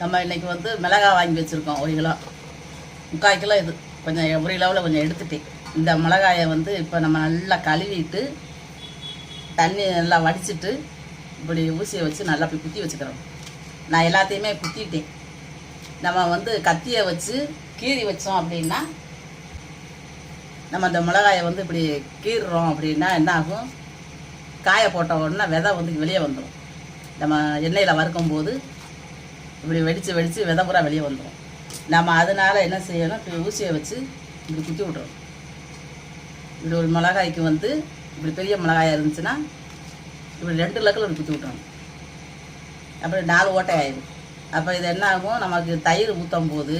நம்ம இன்றைக்கி வந்து மிளகாய் வாங்கி வச்சுருக்கோம் ஒரு கிலோ. முக்கால் கிலோ இது. கொஞ்சம் ஒரு கிலோவில் கொஞ்சம் எடுத்துட்டேன். இந்த மிளகாயை வந்து இப்போ நம்ம நல்லா கழுவிட்டு தண்ணி நல்லா வடிச்சிட்டு இப்படி ஊசியை வச்சு நல்லா போய் குத்தி வச்சுக்கிறோம் நான் எல்லாத்தையுமே குத்திட்டேன். நம்ம வந்து கத்தியை வச்சு கீறி வச்சோம் அப்படின்னா நம்ம அந்த மிளகாயை வந்து இப்படி கீறுறோம் அப்படின்னா என்ன ஆகும்? காய போட்ட உடனே விதை வந்து வெளியே வந்துடும் நம்ம எண்ணெயில் வறுக்கும் போது இப்படி வெடித்து வெடித்து விதை பூரா வெளியே வந்துடும் நம்ம அதனால என்ன செய்யணும்? இப்படி ஊசியை வச்சு இப்படி குத்தி விட்றோம் இப்படி ஒரு மிளகாய்க்கு வந்து இப்படி பெரிய மிளகாயாக இருந்துச்சுன்னா இப்படி ரெண்டு லக்கில் இப்படி குத்தி விட்றோம் அப்படி நாலு ஓட்டை ஆயிடும் அப்போ இது என்ன ஆகும்? நமக்கு தயிர் ஊற்றும் போது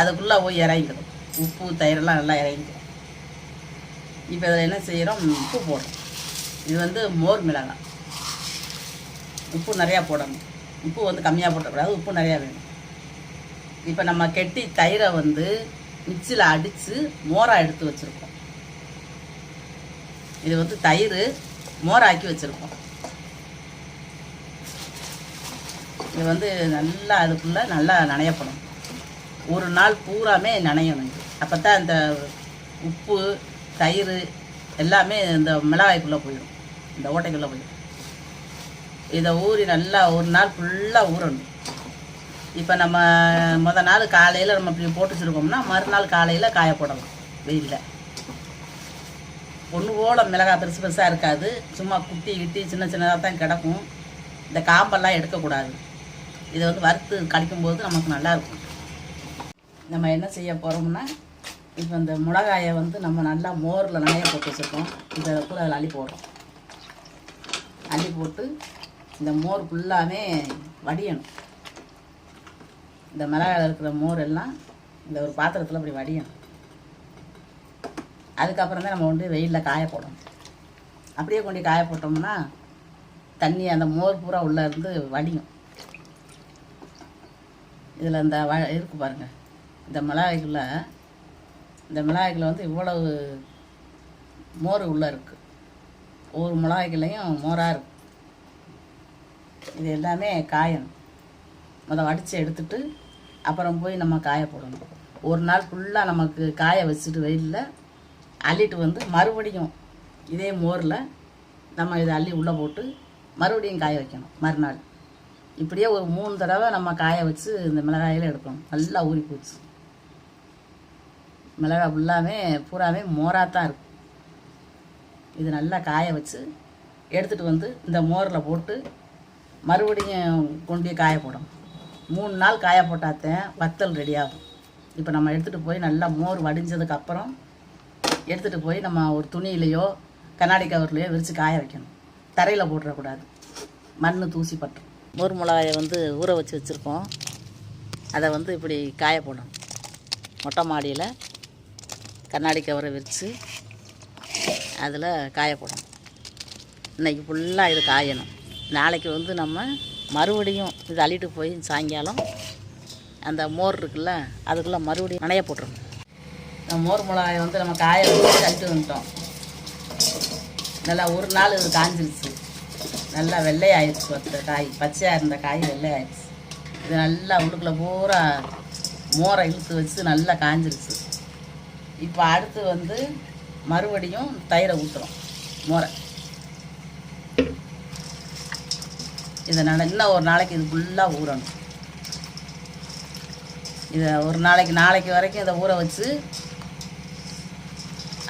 அதுக்குள்ளே போய் இறங்கிடும். உப்பு தயிரெல்லாம் நல்லா இறங்கிடும். இப்போ இதில் என்ன செய்கிறோம் உப்பு போடுறோம் இது வந்து மோர் மிளகாய். உப்பு நிறையா போடணும். உப்பு வந்து கம்மியாக போட்டக்கூடாது உப்பு நிறையா வேணும். இப்போ நம்ம கெட்டி தயிரை வந்து மிக்சியில் அடித்து மோராக எடுத்து வச்சுருக்கோம். இது வந்து தயிர் மோராக்கி வச்சுருக்கோம். இது வந்து நல்லா அதுக்குள்ளே நல்லா நனையப்படும். ஒரு நாள் பூராமே நனையணும் இது. அப்போ தான் இந்த உப்பு தயிர் எல்லாமே இந்த மிளகாய்க்குள்ளே போயிடும். இந்த ஓட்டைக்குள்ளே போயிடும். இதை ஊறி நல்லா ஒரு நாள் ஃபுல்லாக ஊறணும். இப்போ நம்ம முத நாள் காலையில் நம்ம இப்படி போட்டு வச்சுருக்கோம்னா மறுநாள் காலையில் காய போடலாம் வெயிலில். ஒன்று போல் மிளகாய் பெருசு பெருசாக இருக்காது. சும்மா குட்டி கிட்டி சின்ன சின்னதாக தான் கிடக்கும். இந்த காம்பெல்லாம் எடுக்கக்கூடாது. இதை வந்து வறுத்து கடிக்கும்போது நமக்கு நல்லாயிருக்கும் நம்ம என்ன செய்ய போகிறோம்னா இப்போ இந்த மிளகாயை வந்து நம்ம நல்லா மோரில் நனைய போட்டு வச்சுருக்கோம். இதை கூட அதில் அள்ளி போடுறோம். அள்ளி போட்டு இந்த மோர் ஃபுல்லாமே வடியணும். இந்த மிளகாயில் இருக்கிற மோர் எல்லாம் இந்த ஒரு பாத்திரத்தில் அப்படி வடியணும். அதுக்கப்புறம் தான் நம்ம கொண்டு வெயிலில் காய போடணும். அப்படியே கொண்டு காய போட்டோம்னா தண்ணி அந்த மோர் பூரா உள்ளே இருந்து வடியும். இதில் இந்த வ இருக்கு பாருங்கள் இந்த மிளகாய்க்குள்ள இந்த மிளகாய்க்குள்ள வந்து இவ்வளவு மோர் உள்ளே இருக்குது ஒவ்வொரு மிளகாய்க்குள்ளேயும் மோராக இருக்கும் இது எல்லாமே காயணும். முத வடித்து எடுத்துட்டு அப்புறம் போய் நம்ம காய போடணும். ஒரு நாள் ஃபுல்லாக நமக்கு காய வச்சுட்டு வெயிலில் அள்ளிட்டு வந்து மறுபடியும் இதே மோரில் நம்ம இதை அள்ளி உள்ளே போட்டு மறுபடியும் காய வைக்கணும் மறுநாள். இப்படியே ஒரு மூணு தடவை நம்ம காய வச்சு இந்த மிளகாயில் எடுக்கணும். நல்லா ஊறி போச்சு. மிளகாய் ஃபுல்லாமே பூராவே மோராக தான் இருக்கும். இது நல்லா காய வச்சு எடுத்துகிட்டு வந்து இந்த மோரில் போட்டு மறுபடியும் கொண்டு காய போடும் மூணு நாள் காய போட்டாத்தேன் வத்தல் ரெடி ஆகும் இப்போ நம்ம எடுத்துகிட்டு போய் நல்லா மோர் வடிஞ்சதுக்கப்புறம் எடுத்துகிட்டு போய் நம்ம ஒரு துணியிலையோ கண்ணாடி கவர்லையோ விரித்து காய வைக்கணும். தரையில் போட்டுறக்கூடாது. மண் தூசி பட்டுரும். மோர் மிளகாயை வந்து ஊற வச்சு வச்சுருக்கோம். அதை வந்து இப்படி காய போடணும். மொட்டை மாடியில் கண்ணாடி கவரை விரித்து அதில் காய போடணும். இன்றைக்கி ஃபுல்லாக இது காயணும். நாளைக்கு வந்து நம்ம மறுபடியும் இது அள்ளிட்டு போய் சாயங்காலம் அந்த மோர் இருக்குல்ல அதுக்குள்ளே மறுபடியும் நனைய போட்டுருவோம் இந்த மோர் மிளகாயை வந்து நம்ம காய வச்சு அழிட்டு வந்துட்டோம். நல்லா ஒரு நாள் இது காஞ்சிருச்சு. நல்லா வெள்ளையாயிருச்சு அந்த காய் பச்சையாக இருந்த காய் வெள்ளையாயிருச்சு. இது நல்லா உள்ளுக்குள்ளே பூரா மோரை இழுத்து வச்சு நல்லா காஞ்சிருச்சு. இப்போ அடுத்து வந்து மறுபடியும் தயிரை ஊற்றுறோம் மோரை. இதை நான் இன்னும் ஒரு நாளைக்கு இது ஃபுல்லாக ஊறணும். இதை ஒரு நாளைக்கு நாளைக்கு வரைக்கும் இதை ஊற வச்சு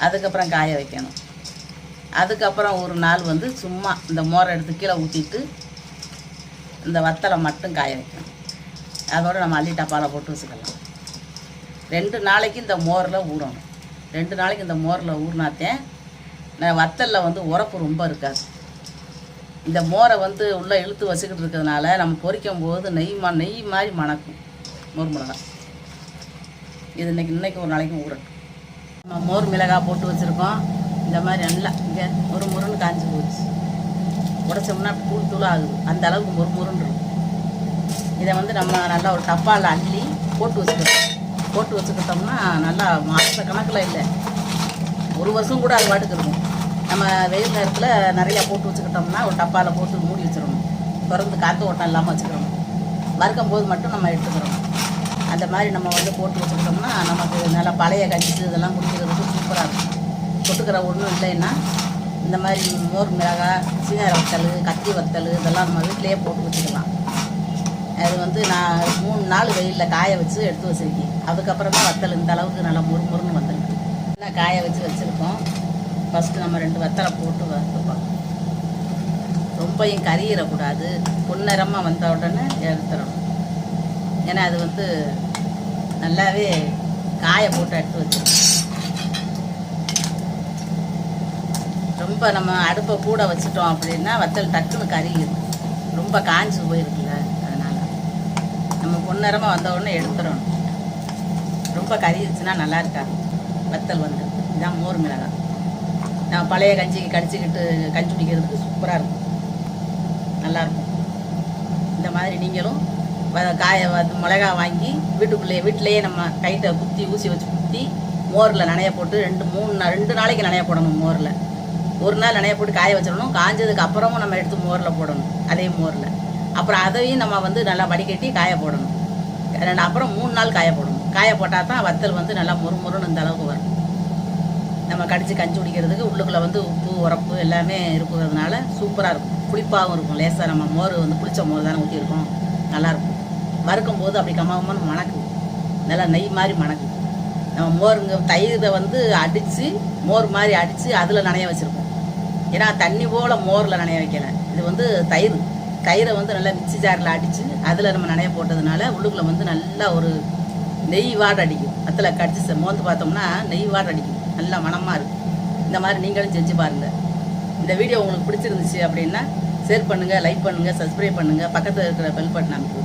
அதுக்கப்புறம் காய வைக்கணும். அதுக்கப்புறம் ஒரு நாள் வந்து சும்மா இந்த மோரை எடுத்து கீழே ஊற்றிட்டு இந்த வத்தலை மட்டும் காய வைக்கணும். அதோடு நம்ம அள்ளி டப்பாவில் போட்டு வச்சுக்கலாம். ரெண்டு நாளைக்கு இந்த மோரில் ஊறணும். ரெண்டு நாளைக்கு இந்த மோரில் ஊறினாத்தேன் வத்தலில் வந்து உரப்பு ரொம்ப இருக்காது. இந்த மோரை வந்து உள்ளே இழுத்து வச்சுக்கிட்டு இருக்கிறதுனால நம்ம பொரிக்கும் போது நெய் மா நெய் மாதிரி மணக்கும். மோர் மிளகா இது இன்னைக்கு இன்னைக்கு ஒரு நாளைக்கு ஊறட்டும். நம்ம மோர் மிளகாய் போட்டு வச்சுருக்கோம். இந்த மாதிரி நல்லா இங்கே ஒரு முருன்னு காஞ்சி போச்சு. உடைச்சோம்னா தூள் தூளாக ஆகுது. அந்த அளவுக்கு ஒரு முருன்னு இருக்கும். இதை வந்து நம்ம நல்லா ஒரு டப்பாவில் அள்ளி போட்டு வச்சுக்கணும் போட்டு வச்சுக்கிட்டோம்னா நல்லா மாத கணக்கில் இல்லை. ஒரு வருஷம் கூட அது பாட்டுக்கு இருக்கும். நம்ம வெயில் நேரத்தில் நிறையா போட்டு வச்சுக்கிட்டோம்னா ஒரு டப்பாவில் போட்டு மூடி வச்சிடணும் திறந்து காற்று ஓட்டம் இல்லாமல் வச்சுக்கிறோம். வறுக்கும் போது மட்டும் நம்ம எடுத்துக்கிறோம். அந்த மாதிரி நம்ம வந்து போட்டு வச்சுக்கிட்டோம்னா நமக்கு நல்லா பழைய கஞ்சி இதெல்லாம் குடிக்கிறதுக்கு சூப்பராக இருக்கும். தொட்டுக்கிற ஒன்றும் இல்லைன்னா இந்த மாதிரி மோர் மிளகாய் சீனக வத்தல் கத்தி வத்தல் இதெல்லாம் நம்ம வீட்டிலேயே போட்டு வச்சுக்கலாம். அது வந்து நான் மூணு நாள் வெயிலில் காய வச்சு எடுத்து வச்சிருக்கேன். அதுக்கப்புறமா வத்தல் இந்த அளவுக்கு நல்லா முறுமுறுன்னு வந்திருக்கு. நல்லா காய வச்சு வச்சுருக்கோம். ஃபஸ்ட்டு நம்ம ரெண்டு வத்தலை போட்டு வறுத்துப்போம். ரொம்பையும் கறியிடக்கூடாது பொன்னிறமாக வந்த உடனே எடுத்துடணும் ஏன்னா அது வந்து நல்லாவே காய போட்டு எடுத்து வச்சிருக்கோம். ரொம்ப நம்ம அடுப்பை கூட வச்சுட்டோம் அப்படின்னா வத்தல் டக்குன்னு கரியுது. ரொம்ப காஞ்சு போயிருக்குல்ல அதனால். நம்ம பொன்னிறமாக வந்த உடனே எடுத்துடணும் ரொம்ப கறியிருச்சுன்னா நல்லா இருக்காது. வத்தல் வந்து. இதான் மோர் மிளகாய். நான் பழைய கஞ்சிக்கு கடிச்சிக்கிட்டு கஞ்சி குடிக்கிறதுக்கு சூப்பராக இருக்கும். நல்லாயிருக்கும். இந்த மாதிரி நீங்களும் வ- காய வ- மிளகா வாங்கி வீட்டுக்குள்ளேயே வீட்டிலேயே நம்ம கைட்டை குத்தி ஊசி வச்சு குத்தி மோரில் நனைய போட்டு ரெண்டு மூணு நாள் ரெண்டு நாளைக்கு நனைய போடணும் மோரில். ஒரு நாள் நனைய போட்டு காய வச்சிடணும். காஞ்சதுக்கு அப்புறமும் நம்ம எடுத்து மோரில் போடணும். அதே மோரில். அப்புறம் அதையும் நம்ம வந்து நல்லா வடிகட்டி காய போடணும். ரெண்டு அப்புறம் மூணு நாள் காய போடணும். காய போட்டால் தான் வத்தல் வந்து நல்லா முறுமுறுன்னு இந்த அளவுக்கு வரும். கடித்து கடிச்சு கஞ்சி குடிக்கிறதுக்கு உள்ளுக்குள்ளே வந்து உப்பு உரப்பு எல்லாமே இருக்கிறதுனால சூப்பராக இருக்கும். புளிப்பாகவும் இருக்கும். லேசாக நம்ம மோர் வந்து புளிச்ச மோர் தானே ஊற்றிருக்கோம் நல்லாயிருக்கும் வறுக்கும் போது அப்படி கம்மாகமாக மணக்கு. நல்லா நெய் மாதிரி மணக்குது நம்ம மோருங்க தயிரை வந்து அடித்து மோர் மாதிரி அடித்து அதில் நனைய வச்சுருக்கோம் ஏன்னா தண்ணி போல் மோரில் நனைய வைக்கலை. இது வந்து தயிர். தயிரை வந்து நல்லா மிச்சி ஜாரில் அடித்து அதில் நம்ம நனைய போட்டதுனால உள்ளுக்குள்ளே வந்து நல்லா ஒரு நெய் வாடை அடிக்கும். அதில் கடிச்சு மோந்து பார்த்தோம்னா நெய் வாடை அடிக்கும். நல்லா மனமாக இருக்கும் இந்த மாதிரி நீங்களும் செஞ்சு பாருங்கள் இந்த வீடியோ உங்களுக்கு பிடிச்சிருந்துச்சு அப்படின்னா ஷேர் பண்ணுங்கள் லைக் பண்ணுங்கள் சப்ஸ்கிரைப் பண்ணுங்கள் பக்கத்தில் இருக்கிற பெல் பட்டன் அமைப்பு.